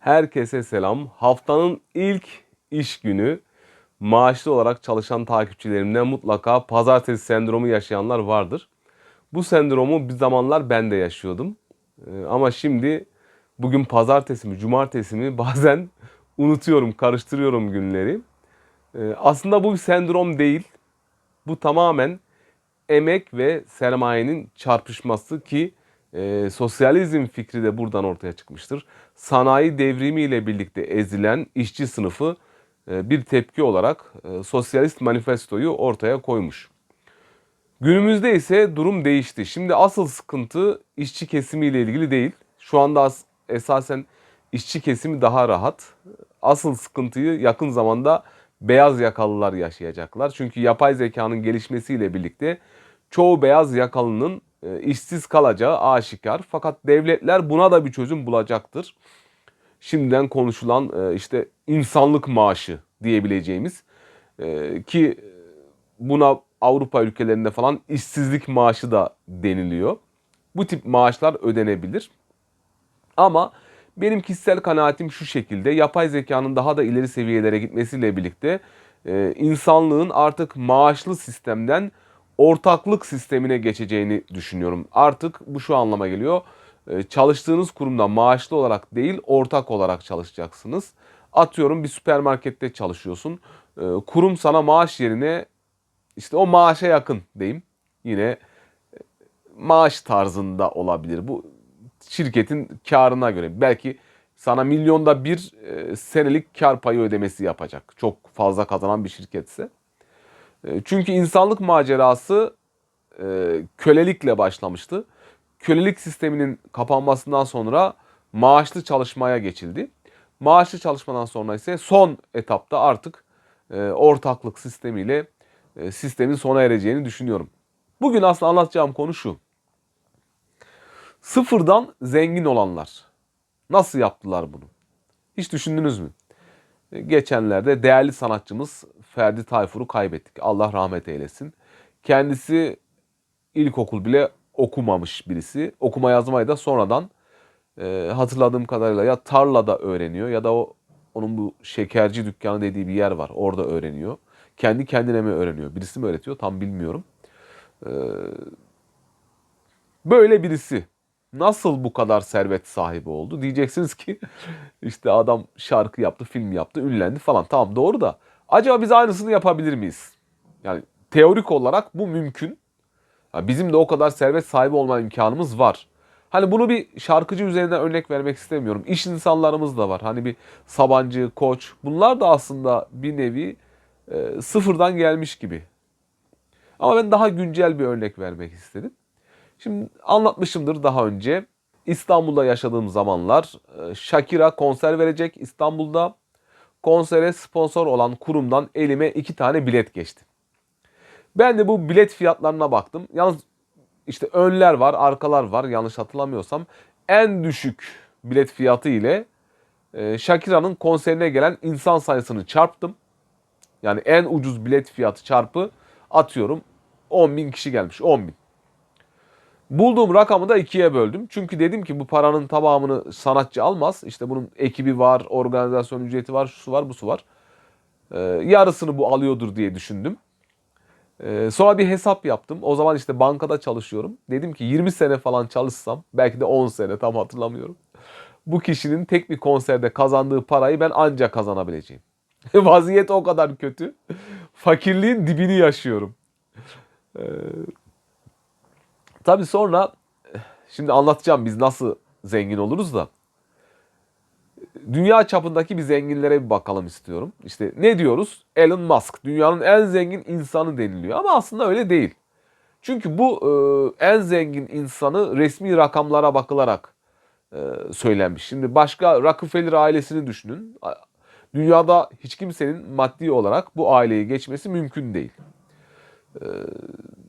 Herkese selam. Haftanın ilk iş günü maaşlı olarak çalışan takipçilerimden mutlaka pazartesi sendromu yaşayanlar vardır. Bu sendromu bir zamanlar ben de yaşıyordum. Ee, Ama şimdi bugün pazartesi mi, cumartesi mi bazen unutuyorum, karıştırıyorum günleri. Ee, Aslında bu bir sendrom değil. Bu tamamen emek ve sermayenin çarpışması ki e, sosyalizm fikri de buradan ortaya çıkmıştır. Sanayi devrimi ile birlikte ezilen işçi sınıfı e, bir tepki olarak e, sosyalist manifestoyu ortaya koymuş. Günümüzde ise durum değişti. Şimdi asıl sıkıntı işçi kesimiyle ilgili değil. Şu anda as- esasen işçi kesimi daha rahat. Asıl sıkıntıyı yakın zamanda beyaz yakalılar yaşayacaklar. Çünkü yapay zekanın gelişmesiyle birlikte çoğu beyaz yakalının işsiz kalacağı aşikar. Fakat devletler buna da bir çözüm bulacaktır. Şimdiden konuşulan e, işte insanlık maaşı diyebileceğimiz e, ki buna Avrupa ülkelerinde falan işsizlik maaşı da deniliyor. Bu tip maaşlar ödenebilir. Ama benim kişisel kanaatim şu şekilde. Yapay zekanın daha da ileri seviyelere gitmesiyle birlikte e, insanlığın artık maaşlı sistemden ortaklık sistemine geçeceğini düşünüyorum. Artık bu şu anlama geliyor. E, çalıştığınız kurumda maaşlı olarak değil ortak olarak çalışacaksınız. Atıyorum bir süpermarkette çalışıyorsun. E, kurum sana maaş yerine işte o maaşa yakın diyeyim. Yine e, maaş tarzında olabilir. Bu şirketin karına göre. Belki sana milyonda bir e, senelik kar payı ödemesi yapacak. Çok fazla kazanan bir şirketse. E, çünkü insanlık macerası e, kölelikle başlamıştı. Kölelik sisteminin kapanmasından sonra maaşlı çalışmaya geçildi. Maaşlı çalışmadan sonra ise son etapta artık e, ortaklık sistemiyle sistemin sona ereceğini düşünüyorum. Bugün aslında anlatacağım konu şu. Sıfırdan zengin olanlar. Nasıl yaptılar bunu? Hiç düşündünüz mü? E, Geçenlerde değerli sanatçımız Ferdi Tayfur'u kaybettik. Allah rahmet eylesin. Kendisi ilkokul bile okumamış birisi. Okuma yazmayı da sonradan e, hatırladığım kadarıyla ya tarlada öğreniyor ya da o onun bu şekerci dükkanı dediği bir yer var. Orada öğreniyor. Kendi kendine mi öğreniyor? Birisi mi öğretiyor? Tam bilmiyorum. E, böyle birisi nasıl bu kadar servet sahibi oldu? Diyeceksiniz ki işte adam şarkı yaptı, film yaptı, ünlendi falan. Tamam doğru da acaba biz aynısını yapabilir miyiz? Yani teorik olarak bu mümkün. Ya bizim de o kadar servet sahibi olma imkanımız var. Hani bunu bir şarkıcı üzerinden örnek vermek istemiyorum. İş insanlarımız da var. Hani bir Sabancı, Koç bunlar da aslında bir nevi e, sıfırdan gelmiş gibi. Ama ben daha güncel bir örnek vermek istedim. Şimdi anlatmışımdır daha önce. İstanbul'da yaşadığım zamanlar e, Shakira konser verecek İstanbul'da. Konsere sponsor olan kurumdan elime iki tane bilet geçti. Ben de bu bilet fiyatlarına baktım. Yalnız işte önler var, arkalar var yanlış hatırlamıyorsam. En düşük bilet fiyatı ile e, Shakira'nın konserine gelen insan sayısını çarptım. Yani en ucuz bilet fiyatı çarpı atıyorum 10 bin kişi gelmiş 10 bin. Bulduğum rakamı da ikiye böldüm. Çünkü dedim ki bu paranın tamamını sanatçı almaz. İşte bunun ekibi var, organizasyon ücreti var, şusu var, busu var. Ee, yarısını bu alıyordur diye düşündüm. Ee, sonra bir hesap yaptım. O zaman işte bankada çalışıyorum. Dedim ki 20 sene falan çalışsam, belki de 10 sene tam hatırlamıyorum. Bu kişinin tek bir konserde kazandığı parayı ben ancak kazanabileceğim. Vaziyet o kadar kötü. Fakirliğin dibini yaşıyorum. Ee, Tabii sonra şimdi anlatacağım biz nasıl zengin oluruz da. Dünya çapındaki bir zenginlere bir bakalım istiyorum. İşte ne diyoruz? Elon Musk dünyanın en zengin insanı deniliyor ama aslında öyle değil. Çünkü bu e, en zengin insanı resmi rakamlara bakılarak e, söylenmiş. Şimdi başka Rockefeller ailesini düşünün. Dünyada hiç kimsenin maddi olarak bu aileyi geçmesi mümkün değil.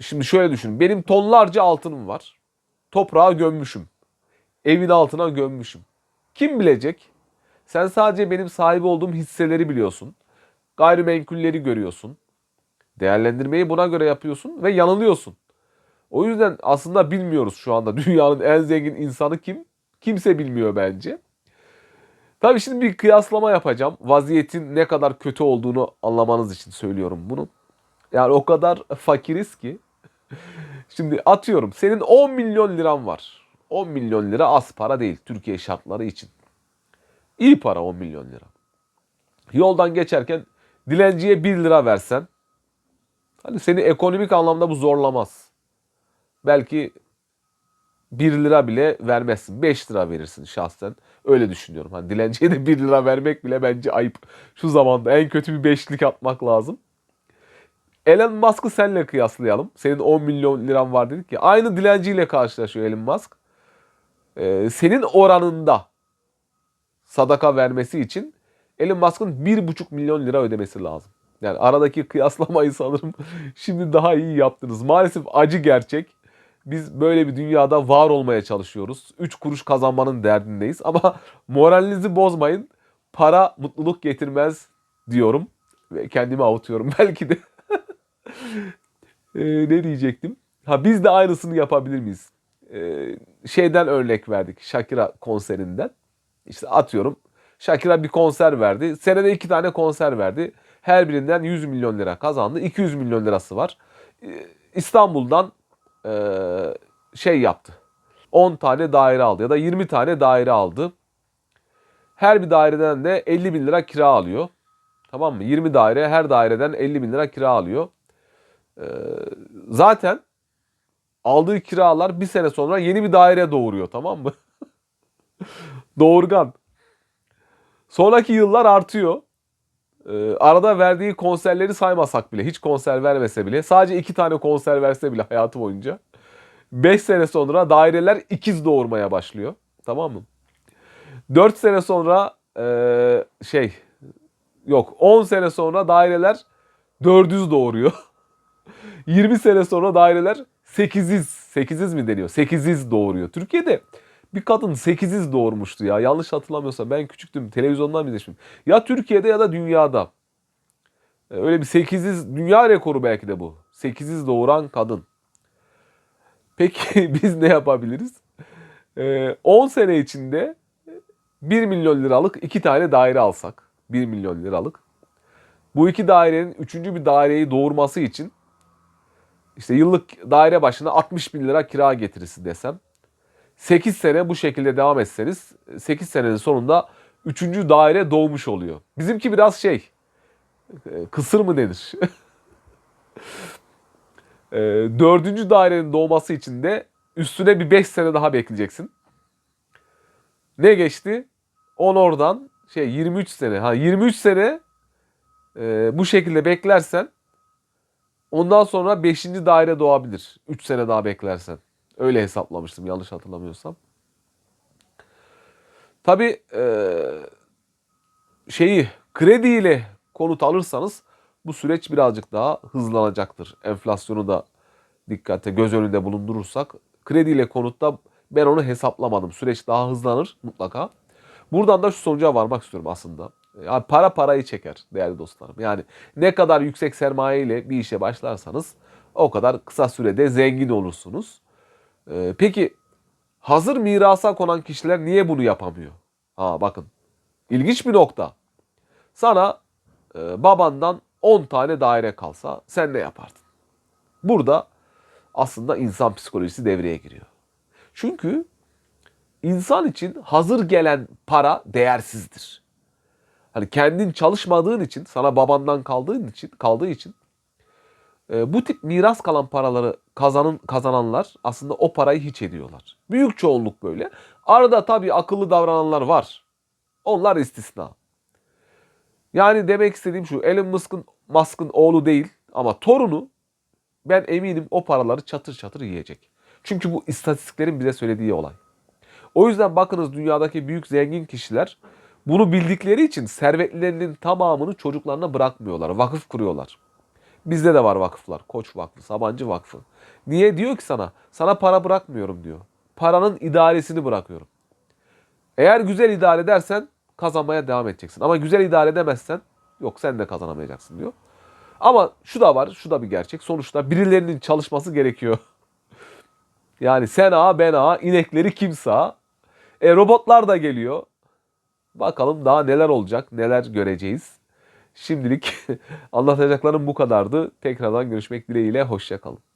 Şimdi şöyle düşünün. Benim tonlarca altınım var. Toprağa gömmüşüm. Evin altına gömmüşüm. Kim bilecek? Sen sadece benim sahibi olduğum hisseleri biliyorsun. Gayrimenkulleri görüyorsun. Değerlendirmeyi buna göre yapıyorsun ve yanılıyorsun. O yüzden aslında bilmiyoruz şu anda dünyanın en zengin insanı kim? Kimse bilmiyor bence. Tabii şimdi bir kıyaslama yapacağım. Vaziyetin ne kadar kötü olduğunu anlamanız için söylüyorum bunu. Yani o kadar fakiriz ki. Şimdi atıyorum senin 10 milyon liran var. 10 milyon lira az para değil Türkiye şartları için. İyi para 10 milyon lira. Yoldan geçerken dilenciye 1 lira versen hani seni ekonomik anlamda bu zorlamaz. Belki 1 lira bile vermezsin. 5 lira verirsin şahsen. Öyle düşünüyorum. Hani dilenciye de 1 lira vermek bile bence ayıp. Şu zamanda en kötü bir beşlik atmak lazım. Elon Musk'ı senle kıyaslayalım. Senin 10 milyon liran var dedik ya. Aynı dilenciyle karşılaşıyor Elon Musk. Ee, senin oranında sadaka vermesi için Elon Musk'ın 1,5 milyon lira ödemesi lazım. Yani aradaki kıyaslamayı sanırım şimdi daha iyi yaptınız. Maalesef acı gerçek. Biz böyle bir dünyada var olmaya çalışıyoruz. 3 kuruş kazanmanın derdindeyiz ama moralinizi bozmayın. Para mutluluk getirmez diyorum ve kendimi avutuyorum belki de. Ee, ne diyecektim? Ha biz de aynısını yapabilir miyiz? Ee, şeyden örnek verdik. Shakira konserinden. İşte atıyorum. Shakira bir konser verdi. Senede iki tane konser verdi. Her birinden 100 milyon lira kazandı. 200 milyon lirası var. Ee, İstanbul'dan e, şey yaptı. 10 tane daire aldı ya da 20 tane daire aldı. Her bir daireden de 50 bin lira kira alıyor. Tamam mı? 20 daire her daireden 50 bin lira kira alıyor. Ee, zaten aldığı kiralar bir sene sonra yeni bir daire doğuruyor tamam mı? Doğurgan. Sonraki yıllar artıyor. Ee, arada verdiği konserleri saymasak bile, hiç konser vermese bile, sadece iki tane konser verse bile hayatı boyunca 5 sene sonra daireler ikiz doğurmaya başlıyor. Tamam mı? 4 sene sonra ee, şey yok 10 sene sonra daireler 400 doğuruyor. 20 sene sonra daireler 8'iz, 8'iz mi deniyor? 8'iz doğuruyor. Türkiye'de bir kadın 8'iz doğurmuştu ya. Yanlış hatırlamıyorsam ben küçüktüm. Televizyondan izlemiştim. Ya Türkiye'de ya da dünyada. Ee, Öyle bir 8'iz dünya rekoru belki de bu. 8'iz doğuran kadın. Peki biz ne yapabiliriz? Ee, 10 sene içinde 1 milyon liralık iki tane daire alsak. 1 milyon liralık. Bu iki dairenin üçüncü bir daireyi doğurması için işte yıllık daire başına 60 bin lira kira getirisi desem. 8 sene bu şekilde devam etseniz 8 senenin sonunda 3. daire doğmuş oluyor. Bizimki biraz şey e, kısır mı denir? E, dördüncü dairenin doğması için de üstüne bir 5 sene daha bekleyeceksin. Ne geçti? 10 oradan şey 23 sene. Ha 23 sene e, bu şekilde beklersen ondan sonra 5. daire doğabilir. 3 sene daha beklersen. Öyle hesaplamıştım yanlış hatırlamıyorsam. Tabii e, şeyi krediyle konut alırsanız bu süreç birazcık daha hızlanacaktır. Enflasyonu da dikkate göz önünde bulundurursak krediyle konutta ben onu hesaplamadım. Süreç daha hızlanır mutlaka. Buradan da şu sonuca varmak istiyorum aslında. Yani para parayı çeker değerli dostlarım. Yani ne kadar yüksek sermaye ile bir işe başlarsanız o kadar kısa sürede zengin olursunuz. Ee, peki hazır mirasa konan kişiler niye bunu yapamıyor? Ha bakın ilginç bir nokta. Sana e, babandan 10 tane daire kalsa sen ne yapardın? Burada aslında insan psikolojisi devreye giriyor. Çünkü insan için hazır gelen para değersizdir. Hani kendin çalışmadığın için, sana babandan kaldığın için, kaldığı için e, bu tip miras kalan paraları kazanın kazananlar aslında o parayı hiç ediyorlar. Büyük çoğunluk böyle. Arada tabii akıllı davrananlar var. Onlar istisna. Yani demek istediğim şu Elon Musk'ın Musk'ın oğlu değil ama torunu ben eminim o paraları çatır çatır yiyecek. Çünkü bu istatistiklerin bize söylediği olay. O yüzden bakınız dünyadaki büyük zengin kişiler bunu bildikleri için servetlerinin tamamını çocuklarına bırakmıyorlar. Vakıf kuruyorlar. Bizde de var vakıflar. Koç Vakfı, Sabancı Vakfı. Niye? Diyor ki sana, sana para bırakmıyorum diyor. Paranın idaresini bırakıyorum. Eğer güzel idare edersen kazanmaya devam edeceksin. Ama güzel idare edemezsen yok sen de kazanamayacaksın diyor. Ama şu da var, şu da bir gerçek. Sonuçta birilerinin çalışması gerekiyor. Yani sen ağa ben ağa, inekleri kim sağ. E robotlar da geliyor. Bakalım daha neler olacak, neler göreceğiz. Şimdilik anlatacaklarım bu kadardı. Tekrardan görüşmek dileğiyle. Hoşçakalın.